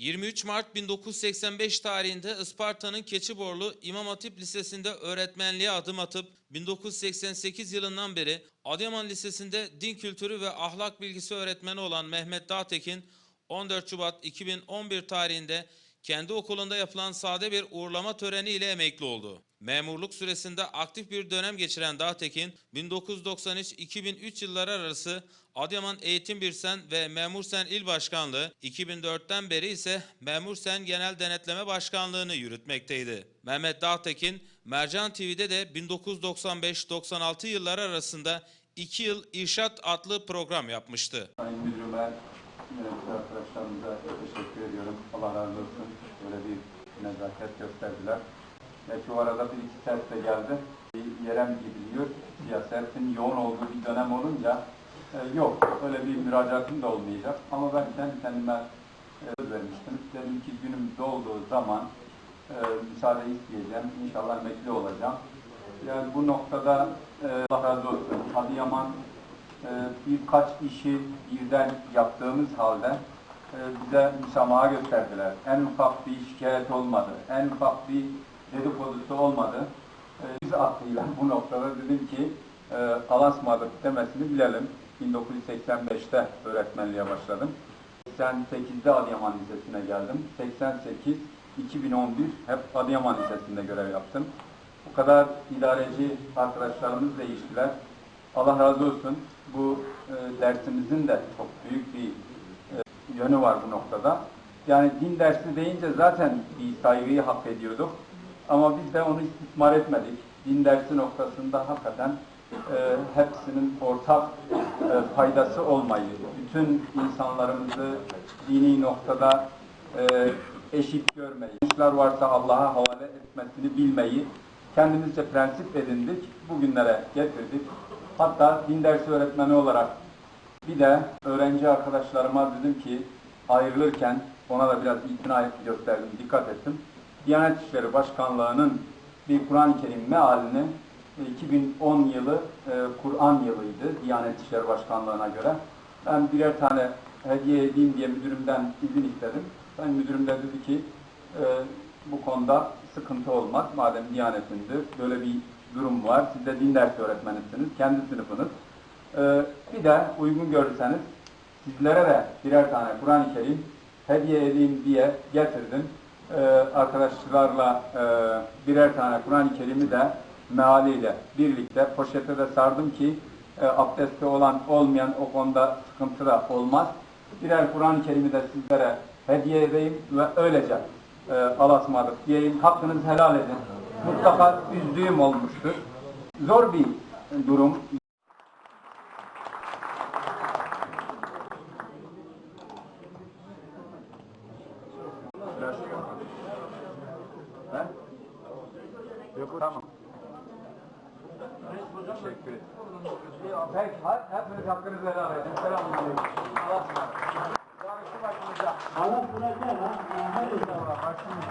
23 Mart 1985 tarihinde Isparta'nın Keçiborlu İmam Hatip Lisesi'nde öğretmenliğe adım atıp 1988 yılından beri Adıyaman Lisesi'nde din kültürü ve ahlak bilgisi öğretmeni olan Mehmet Dağtekin 14 Şubat 2011 tarihinde kendi okulunda yapılan sade bir uğurlama töreni ile emekli oldu. Memurluk süresinde aktif bir dönem geçiren Dağtekin, 1993-2003 yılları arası Adıyaman Eğitim Birsen ve Memur Sen İl Başkanlığı, 2004'ten beri ise Memur Sen Genel Denetleme Başkanlığını yürütmekteydi. Mehmet Dağtekin, Mercan TV'de de 1995-96 yılları arasında 2 yıl İrşat adlı program yapmıştı. Sayın Müdürüme, yönetici arkadaşlarımıza teşekkür ediyorum. Allah razı olsun. Böyle bir nezaket gösterdiler. Belki o arada bir iki ses de geldi. Yerem gidiliyor. Siyasetin yoğun olduğu bir dönem olunca e, yok. Öyle bir müracaatım da olmayacak. Ama ben kendi kendime e, söz vermiştim. Dedim ki günüm dolduğu zaman e, müsaade isteyeceğim. İnşallah emekli olacağım. Yani bu noktada e, Allah razı olsun. Adıyaman e, birkaç işi birden yaptığımız halde e, bize müsamaha gösterdiler. En ufak bir şikayet olmadı. En ufak bir dedikodusu olmadı. E, Biz aklıyla bu noktada dedim ki e, alasmadık demesini bilelim. 1985'te öğretmenliğe başladım. 88'de Adıyaman Lisesi'ne geldim. 88, 2011 hep Adıyaman Lisesi'nde görev yaptım. Bu kadar idareci arkadaşlarımız değiştiler. Allah razı olsun. Bu e, dersimizin de çok büyük bir e, yönü var bu noktada. Yani din dersi deyince zaten bir saygıyı hak ediyorduk. Ama biz de onu istismar etmedik. Din dersi noktasında hakikaten e, hepsinin ortak e, faydası olmayı, bütün insanlarımızı dini noktada e, eşit görmeyi, işler varsa Allah'a havale etmesini bilmeyi kendimizce prensip edindik, bugünlere getirdik. Hatta din dersi öğretmeni olarak bir de öğrenci arkadaşlarıma dedim ki ayrılırken ona da biraz itina gösterdim, dikkat ettim. Diyanet İşleri Başkanlığı'nın bir Kur'an-ı Kerim mealini e, 2010 yılı e, Kur'an yılıydı Diyanet İşleri Başkanlığı'na göre. Ben birer tane hediye edeyim diye müdürümden izin istedim. Ben müdürüm de dedi ki e, bu konuda sıkıntı olmaz. Madem Diyanet'inde böyle bir durum var. Siz de din dersi öğretmenisiniz. Kendi sınıfınız. E, bir de uygun görürseniz sizlere de birer tane Kur'an-ı Kerim hediye edeyim diye getirdim. E, arkadaşlarla e, birer tane Kur'an-ı Kerim'i de mealiyle birlikte poşete de sardım ki e, olan olmayan o konuda sıkıntı da olmaz. Birer Kur'an-ı Kerim'i de sizlere hediye edeyim ve öylece e, alasmadık diyeyim. Hakkınızı helal edin. Mutlaka üzdüğüm olmuştur. Zor bir durum. Yok tamam. Teşekkür ederim. Peki, hepiniz hakkınızı helal edin. Selamun aleyküm. Allah'a emanet. Başımıza. Allah bırakır ha. Her insan. Başımıza.